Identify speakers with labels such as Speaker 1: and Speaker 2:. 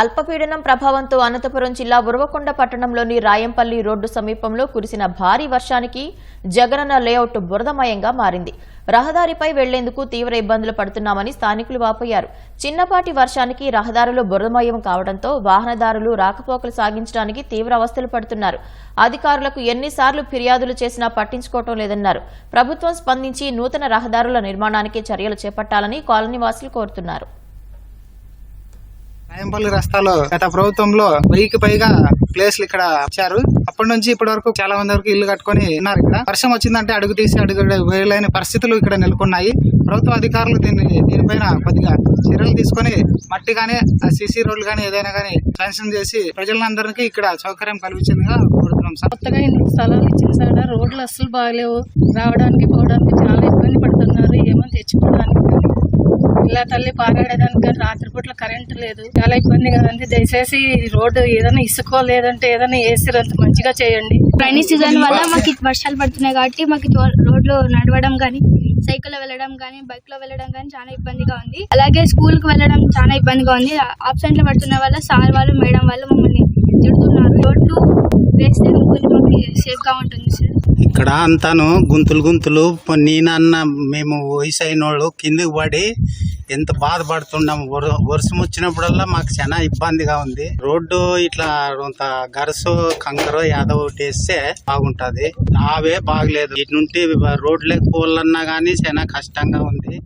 Speaker 1: అల్పపీడనం ప్రభావంతో అనంతపురం జిల్లా ఉరవకొండ పట్టణంలోని రాయంపల్లి రోడ్డు సమీపంలో కురిసిన భారీ వర్షానికి జగనన్న లేఅవుట్ బురదమయంగా మారింది. రహదారిపై వెళ్ళేందుకు తీవ్ర ఇబ్బందులు పడుతున్నామని స్థానికులు వాపోయారు. చిన్నపాటి వర్షానికి రహదారులు బురదమయం కావడంతో వాహనదారులు రాకపోకలు సాగించడానికి తీవ్ర అవస్థలు పడుతున్నారు. అధికారులకు ఎన్నిసార్లు ఫిర్యాదులు చేసినా పట్టించుకోవటం లేదన్నారు. ప్రభుత్వం స్పందించి నూతన రహదారుల నిర్మాణానికి చర్యలు చేపట్టాలని కాలనీవాసులు కోరుతున్నారు.
Speaker 2: రాయంపల్లి రస్తాలో గత ప్రభుత్వంలో వెయ్యికి పైగా ప్లేస్లు ఇక్కడ ఇచ్చారు. అప్పటి నుంచి ఇప్పటి వరకు చాలా మంది వరకు ఇల్లు కట్టుకొని ఉన్నారు ఇక్కడ. వర్షం వచ్చిందంటే అడుగు తీసి అడుగు వేయలేని పరిస్థితులు ఇక్కడ నెలకొన్నాయి. ప్రభుత్వ అధికారులు దీన్ని దీనిపైన కొద్దిగా చర్యలు తీసుకొని మట్టి కానీ సిసి రోడ్లు కానీ ఏదైనా కానీ శాంక్షన్ చేసి ప్రజలందరికీ ఇక్కడ సౌకర్యం కల్పించిందిగా కోరుతున్నాం సార్.
Speaker 3: కొత్తగా స్థలాలు ఇచ్చిన సార్ రోడ్లు అస్సలు బాగలేవు. రావడానికి పోవడానికి చాలా ఇబ్బంది పడుతున్నారు. ఇలా తల్లి పారాడడానికి కానీ రాత్రిపూట్ల కరెంట్ లేదు. చాలా ఇబ్బందిగా ఉంది దయచేసి రోడ్డు ఏదైనా ఇసుకో లేదంటే ఏదైనా వేసిరంత మంచిగా చేయండి.
Speaker 4: రైనీ సీజన్ వల్ల మాకు వర్షాలు పడుతున్నాయి కాబట్టి మాకు రోడ్లో నడవడం కానీ సైకిల్లో వెళ్ళడం కానీ బైక్లో వెళ్ళడం కానీ చాలా ఇబ్బందిగా ఉంది. అలాగే స్కూల్కి వెళ్ళడం చాలా ఇబ్బందిగా ఉంది. ఆబ్సెంట్లు పడుతున్న వల్ల సార్ వాళ్ళు మేడం వాళ్ళు మమ్మల్ని తిడుతున్నారు. రోడ్లు వేస్తే సేఫ్గా ఉంటుంది సార్.
Speaker 5: ఇక్కడ అంతాను గుంతులు గుంతులు నేనన్న మేము వయసు అయినోళ్ళు కిందికి పడి ఎంత బాధపడుతున్నాము వర్షం వచ్చినప్పుడల్లా మాకు చాలా ఇబ్బందిగా ఉంది. రోడ్డు ఇట్లా కొంత గరసు కంకర ఏదో ఒకటి వేస్తే బాగుంటది. అవే బాగలేదు. ఇటు నుండి రోడ్లే పోవాలన్నా గానీ చాలా కష్టంగా ఉంది.